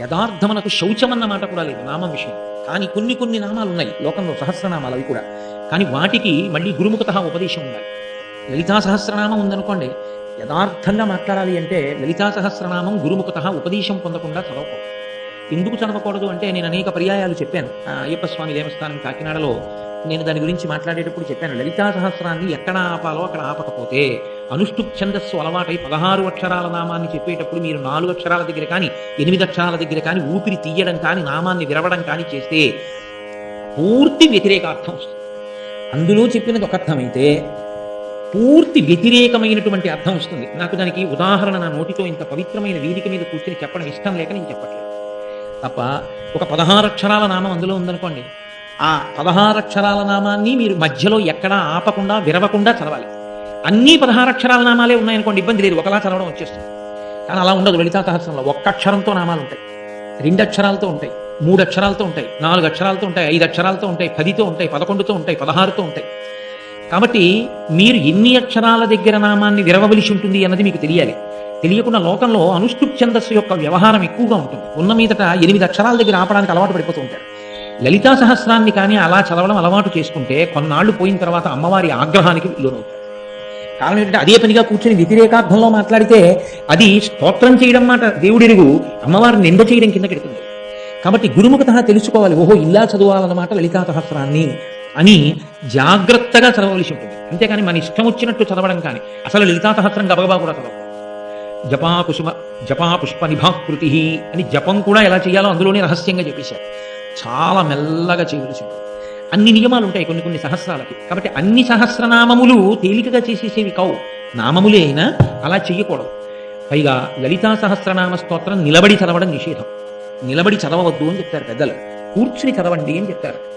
యథార్థమనకు శౌచమన్న మాట కూడా లేదు నామం విషయం. కానీ కొన్ని కొన్ని నామాలు ఉన్నాయి లోకంలో సహస్రనామాలు అవి కూడా. కానీ వాటికి మళ్ళీ గురుముఖత ఉపదేశం ఉండాలి. లలితా సహస్రనామం ఉందనుకోండి యథార్థంగా మాట్లాడాలి అంటే లలితా సహస్రనామం గురుముఖత ఉపదేశం పొందకుండా చదవకూడదు. ఎందుకు చదవకూడదు అంటే నేను అనేక పర్యాయాలు చెప్పాను. ఆ అయ్యప్ప స్వామి దేవస్థానం కాకినాడలో నేను దాని గురించి మాట్లాడేటప్పుడు చెప్పాను లలితా సహస్రాన్ని ఎక్కడ ఆపాలో అక్కడ ఆపకపోతే అనుష్ఠుప్ ఛందస్సు అలవాటై పదహారు అక్షరాల నామాన్ని చెప్పేటప్పుడు మీరు నాలుగు అక్షరాల దగ్గర కానీ ఎనిమిది అక్షరాల దగ్గర కానీ ఊపిరి తీయడం కానీ నామాన్ని విరవడం కానీ చేస్తే పూర్తి వ్యతిరేకార్థం వస్తుంది. అందులో చెప్పినది ఒక అర్థమైతే పూర్తి వ్యతిరేకమైనటువంటి అర్థం వస్తుంది. నాకు దానికి ఉదాహరణ నా నోటితో ఇంత పవిత్రమైన వేదిక మీద కూర్చొని చెప్పడం ఇష్టం లేక నేను చెప్పట్లేదు. తప్ప ఒక పదహారు అక్షరాల నామం అందులో ఉందనుకోండి. ఆ పదహారు అక్షరాల నామాన్ని మీరు మధ్యలో ఎక్కడా ఆపకుండా విరవకుండా చదవాలి. అన్ని పదహారు అక్షరాల నామాలే ఉన్నాయనుకోండి ఇబ్బంది లేదు. ఒకలా చదవడం వచ్చేస్తుంది. కానీ అలా ఉండదు లలితా సహస్రంలో. ఒక్క అక్షరంతో నామాలు ఉంటాయి. రెండు అక్షరాలతో ఉంటాయి. మూడు అక్షరాలతో ఉంటాయి. నాలుగు అక్షరాలతో ఉంటాయి. ఐదు అక్షరాలతో ఉంటాయి. పదితో ఉంటాయి. పదకొండుతో ఉంటాయి. పదహారుతో ఉంటాయి. కాబట్టి మీరు ఎన్ని అక్షరాల దగ్గర నామాన్ని విరవవలసి ఉంటుంది అన్నది మీకు తెలియాలి. తెలియకుండా లోకంలో అనుష్ఠుప్ ఛందస్సు యొక్క వ్యవహారం ఎక్కువగా ఉంటుంది. ఉన్న మీదట ఎనిమిది అక్షరాల దగ్గర ఆపడానికి అలవాటు పడిపోతూ ఉంటారు. లలితా సహస్రాన్ని కానీ అలా చదవడం అలవాటు చేసుకుంటే కొన్నాళ్ళు పోయిన తర్వాత అమ్మవారి ఆగ్రహానికి లోనవుతుంది కారణం ఏంటంటే అదే పనిగా కూర్చొని వ్యతిరేకార్థంలో మాట్లాడితే అది స్తోత్రం చేయడం మాట దేవుడిరుగు అమ్మవారిని నింద చేయడం కింద పెడుతుంది కాబట్టి గురుముఖత తెలుసుకోవాలి. ఓహో ఇలా చదవాలన్నమాట లలితా సహస్రాన్ని అని జాగ్రత్తగా చదవవలసి ఉంటుంది అంతేకాని మన ఇష్టం వచ్చినట్టు చదవడం కానీ అసలు లలితా సహస్రం గబగబా కూడా చదవకూడదు. జపా కుసుమ జపా పుష్ప నిభాకృతి అని జపం కూడా ఎలా చేయాలో అందులోనే రహస్యంగా చెప్పేశారు. చాలా మెల్లగా చేయవలసి ఉంటుంది అన్ని నియమాలు ఉంటాయి కొన్ని కొన్ని సహస్రాలకి. కాబట్టి అన్ని సహస్రనామములు తేలికగా చేసేసేవి కావు. నామములే అయినా అలా చెయ్యకూడదు. పైగా లలితా సహస్రనామ స్తోత్రం నిలబడి చదవడం నిషేధం. నిలబడి చదవవద్దు అని చెప్తారు పెద్దలు. కూర్చుని చదవండి అని చెప్తారు.